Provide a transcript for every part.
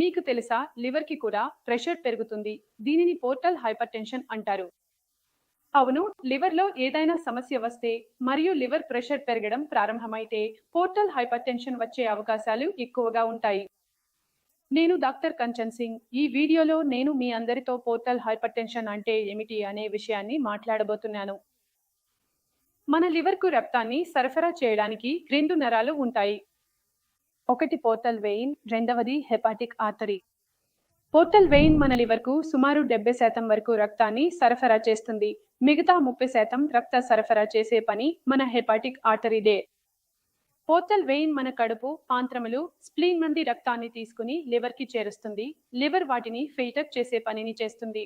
మీకు తెలుసా లివర్కి కూడా ప్రెషర్ పెరుగుతుంది. దీనిని పోర్టల్ హైపర్ టెన్షన్ అంటారు. అవును లివర్లో ఏదైనా సమస్య వస్తే మరియు లివర్ ప్రెషర్ పెరగడం ప్రారంభమైతే పోర్టల్ హైపర్ టెన్షన్ వచ్చే అవకాశాలు ఎక్కువగా ఉంటాయి. నేను డాక్టర్ కంచన్ సింగ్. ఈ వీడియోలో నేను మీ అందరితో పోర్టల్ హైపర్ టెన్షన్ అంటే ఏమిటి అనే విషయాన్ని మాట్లాడబోతున్నాను. మన లివర్కు రక్తాన్ని సరఫరా చేయడానికి రెండు నరాలు ఉంటాయి. ఒకటి పోర్టల్ వెయిన్ రెండవది హెపాటిక్ ఆర్టరీ పోర్టల్ వెయిన్ మన లివర్కు సుమారు డెబ్బై శాతం వరకు రక్తాన్ని సరఫరా చేస్తుంది. మిగతా ముప్పై శాతం రక్త సరఫరా చేసే పని మన హెపాటిక్ ఆర్టరీదే పోర్టల్ వెయిన్ మన కడుపు పాంత్రములు స్ప్లీన్ నుండి రక్తాన్ని తీసుకుని లివర్కి చేరుస్తుంది. లివర్ వాటిని ఫిల్టర్ చేసే పనిని చేస్తుంది.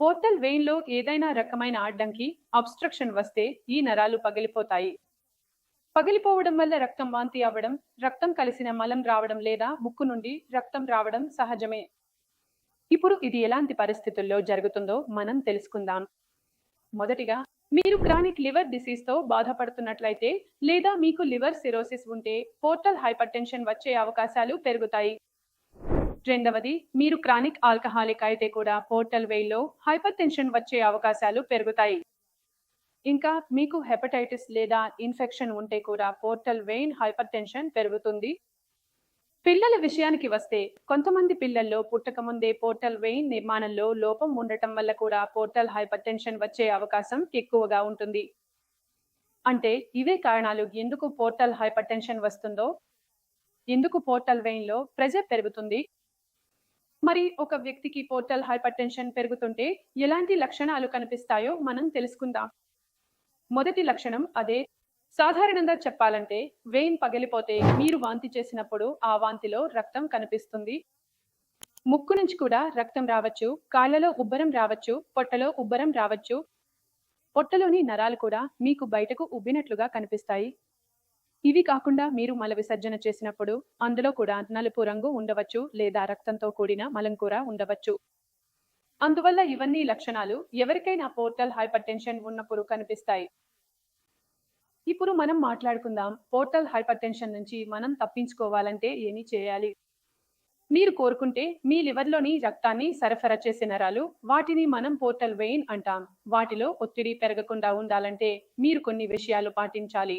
పోర్టల్ వెయిన్లో ఏదైనా రకమైన అడ్డంకి అబ్స్ట్రక్షన్ వస్తే ఈ నరాలు పగిలిపోతాయి. పగిలిపోవడం వల్ల రక్తం వాంతి అవ్వడం రక్తం కలిసిన మలం రావడం లేదా ముక్కు నుండి రక్తం రావడం సహజమే. ఇప్పుడు ఇది ఎలాంటి పరిస్థితుల్లో జరుగుతుందో మనం తెలుసుకుందాం. మొదటిగా మీరు క్రానిక్ లివర్ డిసీజ్తో బాధపడుతున్నట్లయితే లేదా మీకు లివర్ సిరోసిస్ ఉంటే పోర్టల్ హైపర్ టెన్షన్ వచ్చే అవకాశాలు పెరుగుతాయి. రెండవది మీరు క్రానిక్ ఆల్కహాలిక్ అయితే కూడా పోర్టల్ వేలో హైపర్ టెన్షన్ వచ్చే అవకాశాలు పెరుగుతాయి. ఇంకా మీకు హెపటైటిస్ లేదా ఇన్ఫెక్షన్ ఉంటే కూడా పోర్టల్ వెయిన్ హైపర్ టెన్షన్ పెరుగుతుంది. పిల్లల విషయానికి వస్తే కొంతమంది పిల్లల్లో పుట్టక ముందే పోర్టల్ వెయిన్ నిర్మాణంలో లోపం ఉండటం వల్ల కూడా పోర్టల్ హైపర్ టెన్షన్ వచ్చే అవకాశం ఎక్కువగా ఉంటుంది. అంటే ఇవే కారణాలు ఎందుకు పోర్టల్ హైపర్ టెన్షన్ వస్తుందో ఎందుకు పోర్టల్ వెయిన్లో ప్రెజర్ పెరుగుతుంది? మరి ఒక వ్యక్తికి పోర్టల్ హైపర్ టెన్షన్ పెరుగుతుంటే ఎలాంటి లక్షణాలు కనిపిస్తాయో మనం తెలుసుకుందాం. మొదటి లక్షణం అదే. సాధారణంగా చెప్పాలంటే వెయిన్ పగిలిపోతే మీరు వాంతి చేసినప్పుడు ఆ వాంతిలో రక్తం కనిపిస్తుంది. ముక్కు నుంచి కూడా రక్తం రావచ్చు కాళ్ళలో ఉబ్బరం రావచ్చు పొట్టలో ఉబ్బరం రావచ్చు. పొట్టలోని నరాలు కూడా మీకు బయటకు ఉబ్బినట్లుగా కనిపిస్తాయి. ఇవి కాకుండా మీరు మల విసర్జన చేసినప్పుడు అందులో కూడా నలుపు రంగు ఉండవచ్చు లేదా రక్తంతో కూడిన మలం కూర ఉండవచ్చు. అందువల్ల ఇవన్నీ లక్షణాలు ఎవరికైనా పోర్టల్ హైపర్ టెన్షన్ ఉన్నప్పుడు కనిపిస్తాయి. ఇప్పుడు మనం మాట్లాడుకుందాం పోర్టల్ హైపర్ టెన్షన్ నుంచి మనం తప్పించుకోవాలంటే ఏమి చేయాలి? మీరు కోరుకుంటే మీ లివర్లోని రక్తాన్ని సరఫరా చేసే నరాలు వాటిని మనం పోర్టల్ వెయిన్ అంటాం. వాటిలో ఒత్తిడి పెరగకుండా ఉండాలంటే మీరు కొన్ని విషయాలు పాటించాలి.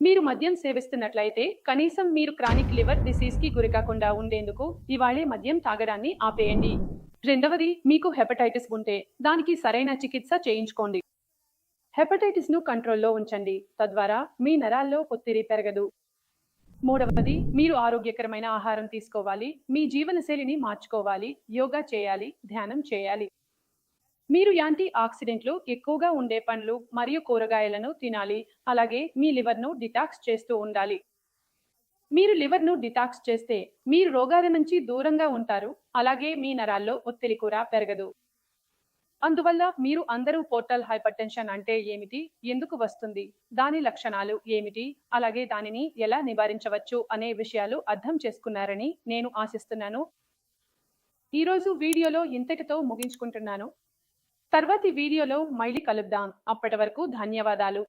మీరు మద్యం సేవిస్తున్నట్లయితే కనీసం మీరు క్రానిక్ లివర్ డిసీజ్కి గురికాకుండా ఉండేందుకు ఇవాళే మద్యం తాగడాన్ని ఆపేయండి. రెండవది మీకు హెపటైటిస్ ఉంటే దానికి సరైన చికిత్స చేయించుకోండి. హెపటైటిస్ను కంట్రోల్లో ఉంచండి. తద్వారా మీ నరాల్లో ఒత్తిడి పెరగదు. మూడవది మీరు ఆరోగ్యకరమైన ఆహారం తీసుకోవాలి. మీ జీవనశైలిని మార్చుకోవాలి. యోగా చేయాలి. ధ్యానం చేయాలి. మీరు యాంటీ ఆక్సిడెంట్లు ఎక్కువగా ఉండే పండ్లు మరియు కూరగాయలను తినాలి. అలాగే మీ లివర్ను డిటాక్స్ చేస్తూ ఉండాలి. మీరు లివర్ను డిటాక్స్ చేస్తే మీరు రోగాల నుంచి దూరంగా ఉంటారు అలాగే మీ నరాల్లో ఒత్తిడి కూడా పెరగదు. అందువల్ల మీరు అందరూ పోర్టల్ హైపర్ టెన్షన్ అంటే ఏమిటి? ఎందుకు వస్తుంది? దాని లక్షణాలు ఏమిటి? అలాగే దానిని ఎలా నివారించవచ్చు అనే విషయాలు అర్థం చేసుకున్నారని నేను ఆశిస్తున్నాను. ఈరోజు వీడియోలో ఇంతటితో ముగించుకుంటున్నాను. తర్వాతి వీడియోలో మళ్ళీ కలుద్దాం. అప్పటి వరకు ధన్యవాదాలు.